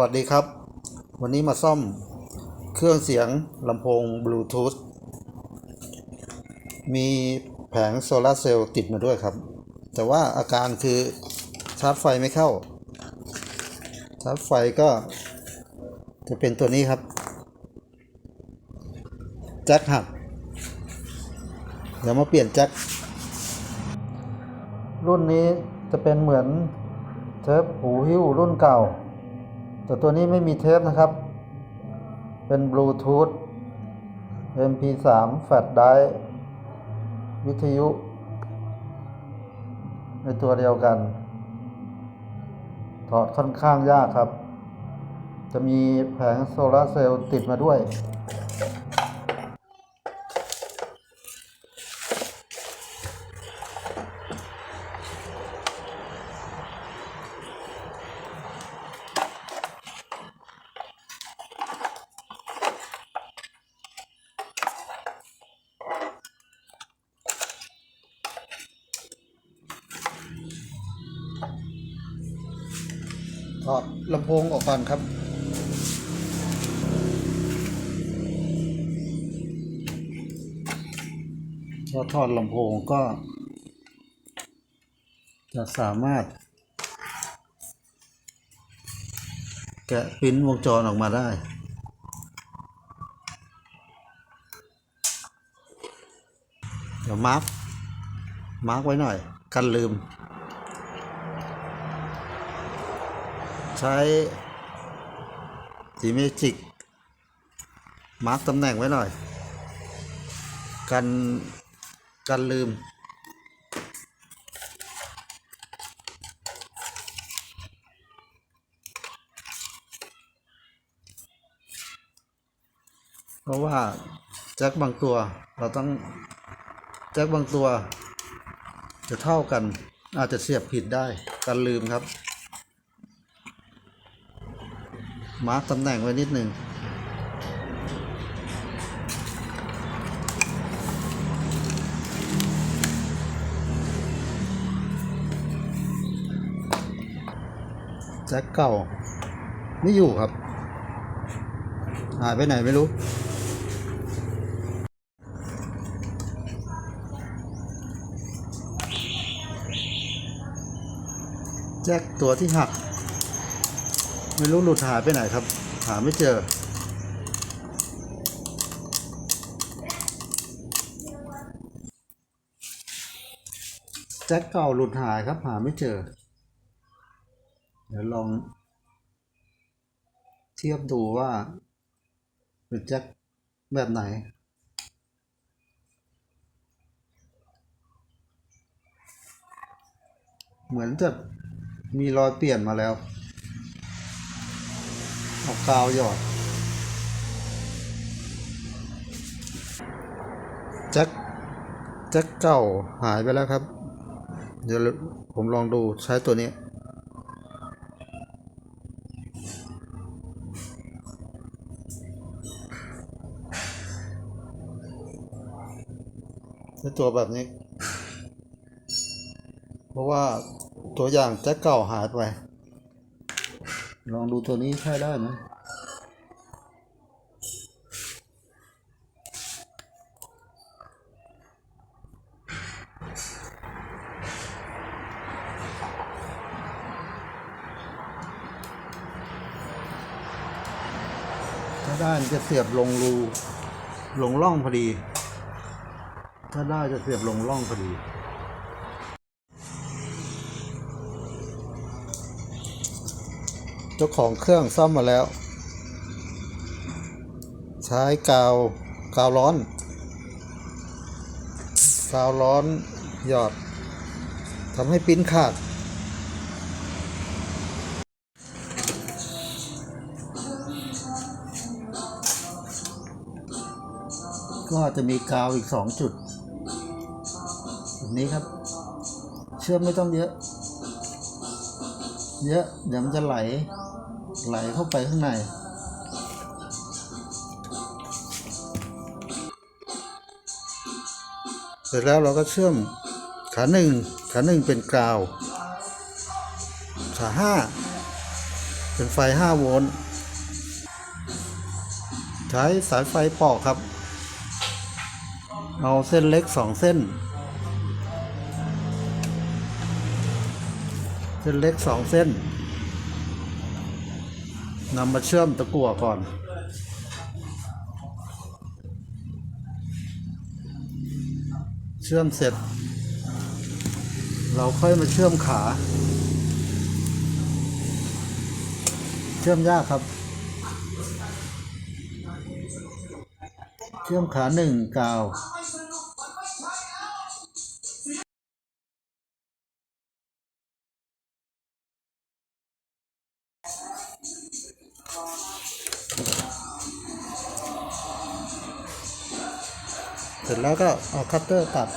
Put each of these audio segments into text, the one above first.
วัสดีครับ วันนี้มาซ่อมเครื่องเสียงลำโพงบลูทูธมีแผงโซลาร์เซลล์ติดมาด้วยครับ แต่ว่าอาการคือชาร์จไฟไม่เข้า ชาร์จไฟก็จะเป็นตัวนี้ครับ แจ็คหัก เดี๋ยวมาเปลี่ยนแจ็ครุ่นนี้จะเป็นเหมือนเทปหูหิ้วรุ่นเก่า แต่ตัวนี้ไม่มีเทปนะครับ เป็นบลูทูธ MP3 แฟลชไดร์วิทยุ ในตัวเดียวกัน ถอดค่อนข้างยากครับ จะมีแผงโซลาร์เซลล์ติดมาด้วย ถอดลำโพงออกก่อนครับ พอถอดลำโพงก็ จะสามารถ แกะปิ้นวงจรออกมาได้เดี๋ยวมาร์กมาร์กไว้หน่อย กันลืม ช้สีเมจิก มาร์กตำแหน่งไว้หน่อย กันกันลืม เพราะว่าแจ็คบางตัวเราต้องแจ็คบางตัวจะเท่ากันอาจจะเสียบผิดได้ กันลืมครับ มาร์กตำแหน่งไว้นิดหนึ่งแจ็คเก่า ไม่อยู่ครับ หายไปไหนไม่รู้ แจ็คตัวที่หัก ไม่รู้หลุดหายไปไหนครับ หาไม่เจอ แจ็คเก่าหลุดหายครับ หาไม่เจอ เดี๋ยวลอง เทียบดูว่าเป็นแจ็คแบบไหนเหมือนจะมีรอยเปลี่ยนมาแล้ว เอากาวหยอดแจ็คแจ็คเก่าหายไปแล้วครับ เดี๋ยวผมลองดูใช้ตัวนี้ใช้ตัวแบบนี้ เพราะว่าตัวอย่างแจ็คเก่าหายไป ลองดูตัวนี้ใช้ได้ไหมถ้าได้มันจะเสียบลงรูลงร่องพอดี ถ้าได้จะเสียบลงร่องพอดี เจ้าของเครื่องซ่อมมาแล้ว ใช้กาวกาวร้อน กาวร้อนหยอดทำให้ปิ้นขาด ก็จะมีกาวอีกสองจุดแบบนี้ครับ เชื่อมไม่ต้องเยอะ เยอะเดี๋ยวมันจะไหล ไหลเข้าไปข้างใน เสร็จแล้วเราก็เชื่อมขาหนึ่งขาหนึ่งเป็นกาว ขาห้าเป็นไฟ 5 โวลต์ใช้สายไฟปอกครับ เอาเส้นเล็ก 2 เส้น เส้นเล็ก 2 เส้น นำมาเชื่อมตะกั่วก่อน เชื่อมเสร็จ เราค่อยมาเชื่อมขา เชื่อมยากครับ เชื่อมขาหนึ่งกาว เสร็จแล้วก็เอาคัตเตอร์ตัด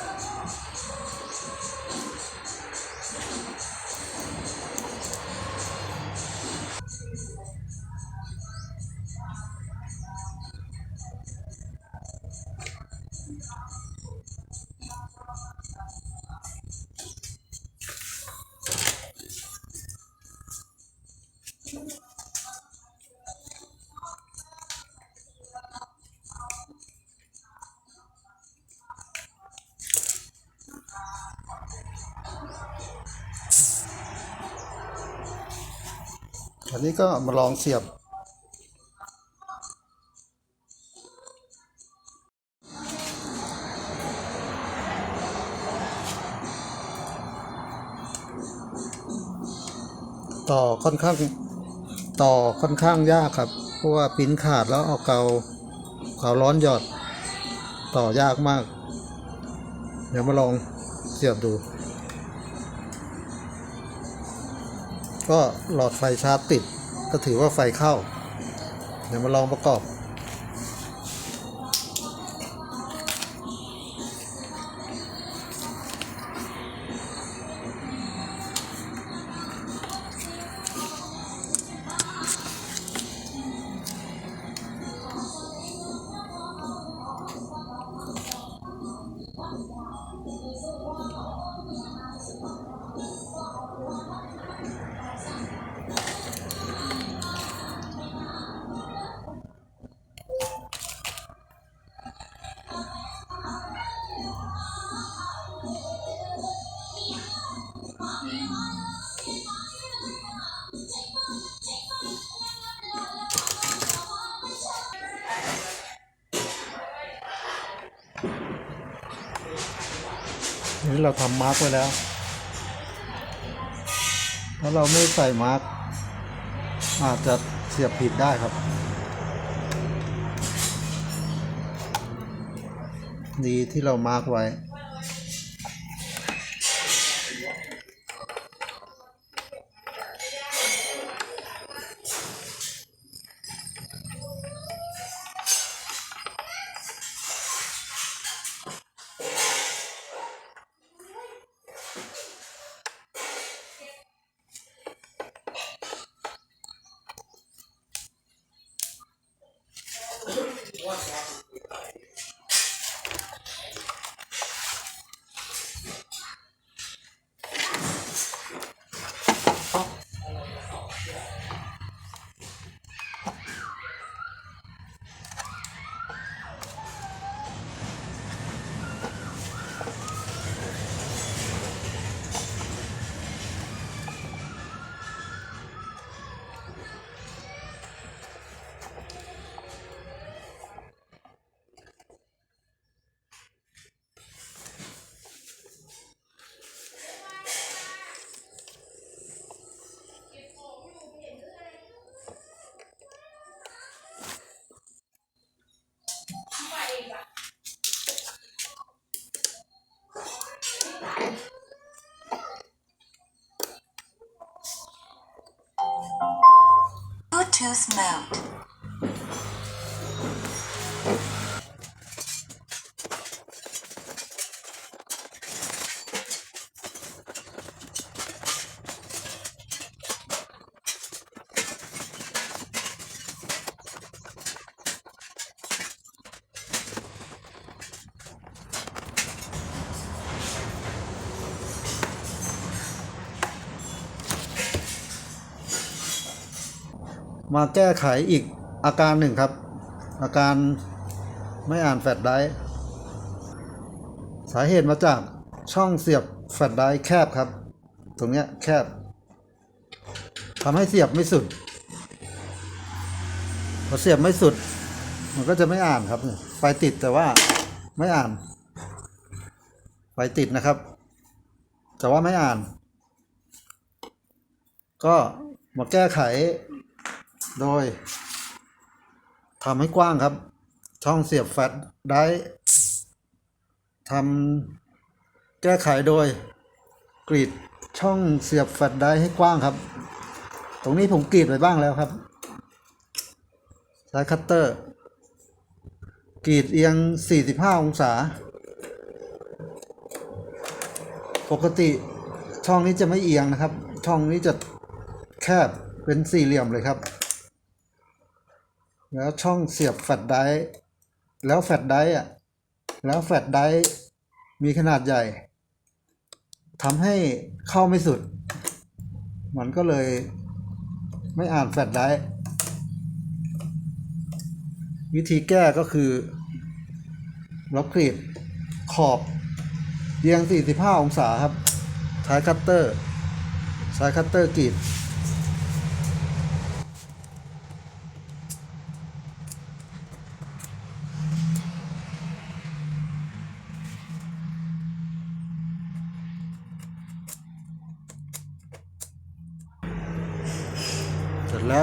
อันนี้ก็มาลองเสียบ ต่อค่อนข้างต่อค่อนข้างยากครับ เพราะว่าปิ้นขาดแล้วเอาเกาเการ้อนหยอดต่อยากมาก เดี๋ยวมาลองเสียบดู ก็หลอดไฟชาร์จติดก็ถือว่าไฟเข้า เดี๋ยวมาลองประกอบ นี่เราทำมาร์กไว้แล้ว ถ้าเราไม่ใส่มาร์กอาจจะเสียบผิดได้ครับ ดีที่เรามาร์กไว้ Bluetooth mode. มาแก้ไขอีกอาการหนึ่งครับ อาการไม่อ่านแฟลชไดรฟ์สาเหตุมาจากช่องเสียบแฟลชไดรฟ์แคบครับ ตรงเนี้ยแคบทำให้เสียบไม่สุดพอเสียบไม่สุด มันก็จะไม่อ่านครับไฟติดแต่ว่าไม่อ่านไฟติดนะครับ แต่ว่าไม่อ่าน ก็มาแก้ไข โดยทำให้กว้างครับ ช่องเสียบแฟลชไดรฟ์ทำแก้ไขโดย กรีดช่องเสียบแฟลชไดรฟ์ให้กว้างครับ ตรงนี้ผมกรีดไปบ้างแล้วครับ ใช้คัตเตอร์ กรีดเอียง 45 องศา ปกติช่องนี้จะไม่เอียงนะครับ ช่องนี้จะแคบเป็นสี่เหลี่ยมเลยครับ แล้วช่องเสียบแฟลชไดรฟ์แล้วแฟลชไดรฟ์อะแล้วแฟลชไดรฟ์มีขนาดใหญ่ทำให้เข้าไม่สุด มันก็เลยไม่อ่านแฟลชไดรฟ์วิธีแก้ก็คือเรากรีดขอบเอียง 45 องศาครับ ใช้คัตเตอร์ ใช้คัตเตอร์กรีด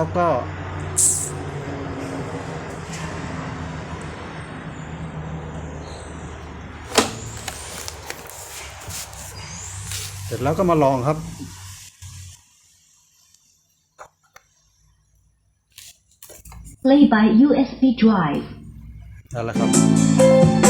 แล้วก็ เสร็จแล้วก็มาลองครับ Play by USB drive. นั่นแหละครับ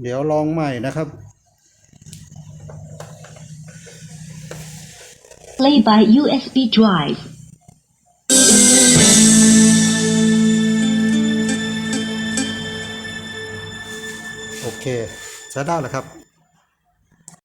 เดี๋ยวลองใหม่นะครับ Play by USB drive. โอเค ใช้ได้แล้วครับ